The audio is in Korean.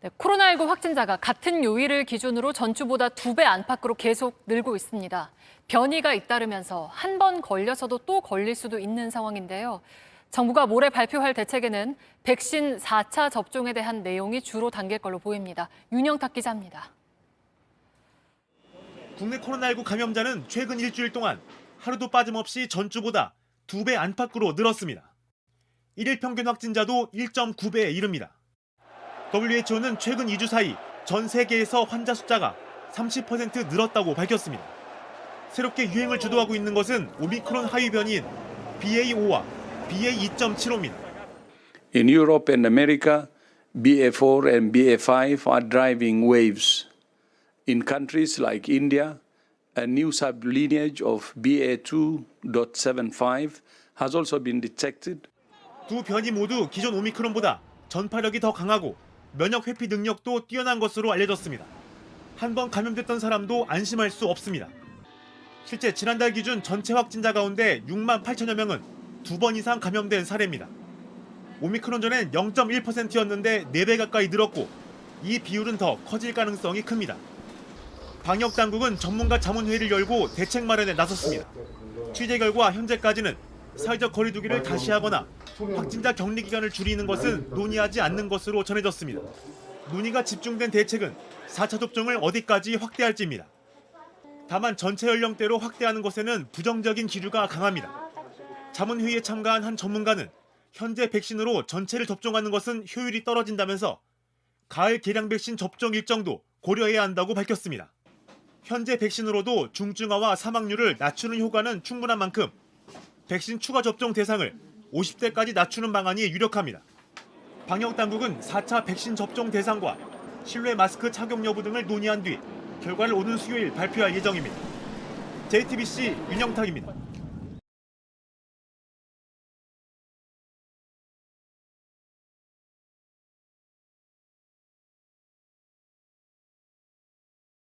네, 코로나19 확진자가 같은 요일을 기준으로 전주보다 두 배 안팎으로 계속 늘고 있습니다. 변이가 잇따르면서 한 번 걸려서도 또 걸릴 수도 있는 상황인데요. 정부가 모레 발표할 대책에는 백신 4차 접종에 대한 내용이 주로 담길 걸로 보입니다. 윤영탁 기자입니다. 국내 코로나19 감염자는 최근 일주일 동안 하루도 빠짐없이 전주보다 두 배 안팎으로 늘었습니다. 일일 평균 확진자도 1.9배에 이릅니다. WHO는 최근 2주 사이 전 세계에서 환자 숫자가 30% 늘었다고 밝혔습니다. 새롭게 유행을 주도하고 있는 것은 오미크론 하위 변이인 BA5와 BA2.75입니다. In Europe and America, BA4 and BA5 are driving waves. In countries like India, a new sublineage of BA2.75 has also been detected. 두 변이 모두 기존 오미크론보다 전파력이 더 강하고 면역 회피 능력도 뛰어난 것으로 알려졌습니다. 한 번 감염됐던 사람도 안심할 수 없습니다. 실제 지난달 기준 전체 확진자 가운데 6만 8천여 명은 두 번 이상 감염된 사례입니다. 오미크론 전엔 0.1%였는데 4배 가까이 늘었고 이 비율은 더 커질 가능성이 큽니다. 방역 당국은 전문가 자문회의를 열고 대책 마련에 나섰습니다. 취재 결과 현재까지는 사회적 거리두기를 다시 하거나 확진자 격리 기간을 줄이는 것은 논의하지 않는 것으로 전해졌습니다. 논의가 집중된 대책은 4차 접종을 어디까지 확대할지입니다. 다만 전체 연령대로 확대하는 것에는 부정적인 기류가 강합니다. 자문회의에 참가한 한 전문가는 현재 백신으로 전체를 접종하는 것은 효율이 떨어진다면서 가을 계량 백신 접종 일정도 고려해야 한다고 밝혔습니다. 현재 백신으로도 중증화와 사망률을 낮추는 효과는 충분한 만큼 백신 추가 접종 대상을 50대까지 낮추는 방안이 유력합니다. 방역 당국은 4차 백신 접종 대상과 실내 마스크 착용 여부 등을 논의한 뒤 결과를 오는 수요일 발표할 예정입니다. JTBC 윤영탁입니다.